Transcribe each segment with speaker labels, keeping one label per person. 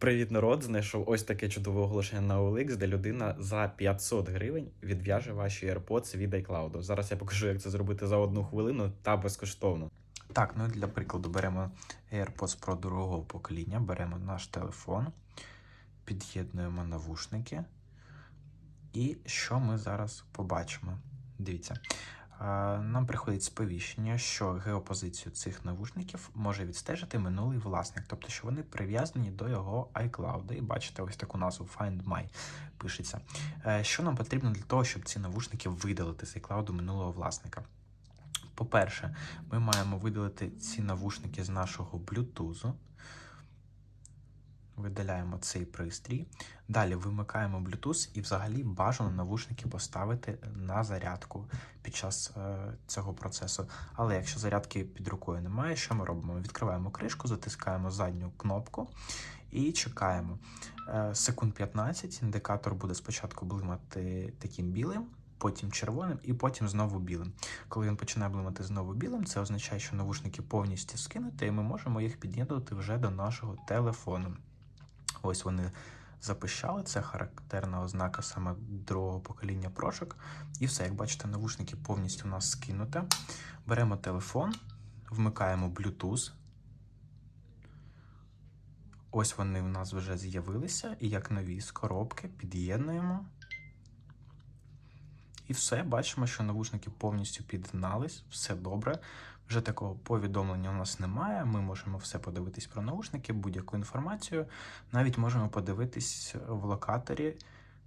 Speaker 1: Привіт, народ! Знайшов ось таке чудове оголошення на OLX, де людина за 500 гривень відв'яже ваші AirPods від iCloud. Зараз я покажу, як це зробити за одну хвилину та безкоштовно. Так, ну для прикладу беремо AirPods Pro другого покоління, беремо наш телефон, під'єднуємо навушники. І що ми зараз побачимо? Дивіться. Нам приходить сповіщення, що геопозицію цих навушників може відстежити минулий власник, тобто, що вони прив'язані до його iCloud. І бачите, ось таку назву Find My пишеться. Е, Що нам потрібно для того, щоб ці навушники видалити з iCloud минулого власника? По-перше, ми маємо видалити ці навушники з нашого Bluetooth. Видаляємо цей пристрій. Далі вимикаємо Bluetooth і взагалі бажано навушники поставити на зарядку під час е, цього процесу. Але якщо зарядки під рукою немає, що ми робимо? Відкриваємо кришку, затискаємо задню кнопку і чекаємо. Е, секунд 15 індикатор буде спочатку блимати таким білим. Потім червоним і потім знову білим. Коли він починає блимати знову білим, це означає, що навушники повністю скинуті, і ми можемо їх під'єднувати вже до нашого телефону. Ось вони запищали, це характерна ознака саме другого покоління прошок. І все, як бачите, навушники повністю у нас скинуте. Беремо телефон, вмикаємо Bluetooth. Ось вони в нас вже з'явилися, і як нові з коробки під'єднуємо. І все, бачимо, що навушники повністю під'єднались, все добре. Вже такого повідомлення у нас немає. Ми можемо все подивитись про наушники, будь-яку інформацію. Навіть можемо подивитись в локаторі,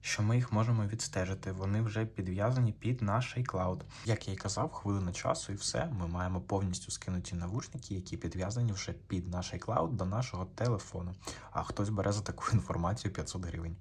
Speaker 1: що ми їх можемо відстежити. Вони вже підв'язані під наш iCloud. Як я й казав, хвилина часу і все. Ми маємо повністю скинуті навушники, які підв'язані вже під наш iCloud до нашого телефону. А хтось бере за таку інформацію 500 гривень.